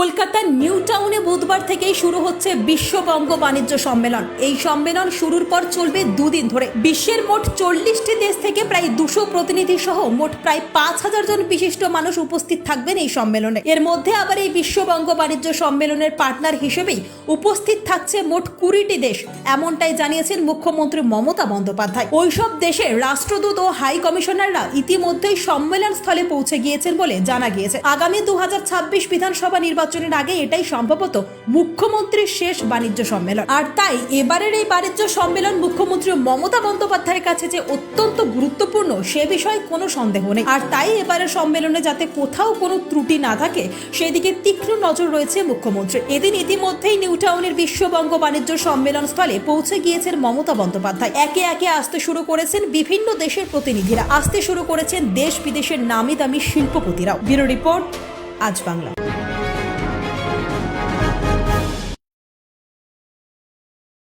কলকাতার নিউ টাউনে বুধবার থেকেই শুরু হচ্ছে বিশ্ব বঙ্গ বাণিজ্য সম্মেলন। এই সম্মেলন শুরুর পর চলবে দুদিন ধরে। বিশ্বের মোট চল্লিশটি দেশ থেকে প্রায় দুশো প্রতিনিধি সহ মোট প্রায় পাঁচ হাজার জন বিশিষ্ট মানুষ উপস্থিত থাকবেন এই সম্মেলনে। এর মধ্যে আবার এই বিশ্ব বঙ্গ বাণিজ্য সম্মেলনের পার্টনার হিসেবেই উপস্থিত থাকছে মোট কুড়িটি দেশ, এমনটাই জানিয়েছেন মুখ্যমন্ত্রী মমতা বন্দ্যোপাধ্যায়। ওইসব দেশে রাষ্ট্রদূত ও হাই কমিশনাররা ইতিমধ্যেই সম্মেলন স্থলে পৌঁছে গিয়েছেন বলে জানা গিয়েছে। আগামী দু হাজার ছাব্বিশ বিধানসভা নির্বাচনের আগে এটাই সম্ভবত মুখ্যমন্ত্রীর শেষ বাণিজ্য সম্মেলন। আর তাই এবারের এই বাণিজ্য সম্মেলন মুখ্যমন্ত্রী মমতা বন্দ্যোপাধ্যায়ের কাছে যে অত্যন্ত গুরুত্বপূর্ণ, সে বিষয়ে কোনো সন্দেহ নেই। আর তাই এবারের সম্মেলনে যাতে কোথাও কোনো ত্রুটি না থাকে, সেদিকে তীক্ষ্ণ নজর রয়েছে মুখ্যমন্ত্রী। এদিন ইতিমধ্যেই নিউ টাউনের বিশ্ববঙ্গ বাণিজ্য সম্মেলন স্থলে পৌঁছে গিয়েছেন মমতা বন্দ্যোপাধ্যায়। একে একে আসতে শুরু করেছেন বিভিন্ন দেশের প্রতিনিধিরা। আসতে শুরু করেছেন দেশ বিদেশের নামি দামি শিল্পপতিরাও। ব্যুরো রিপোর্ট, আজ বাংলা।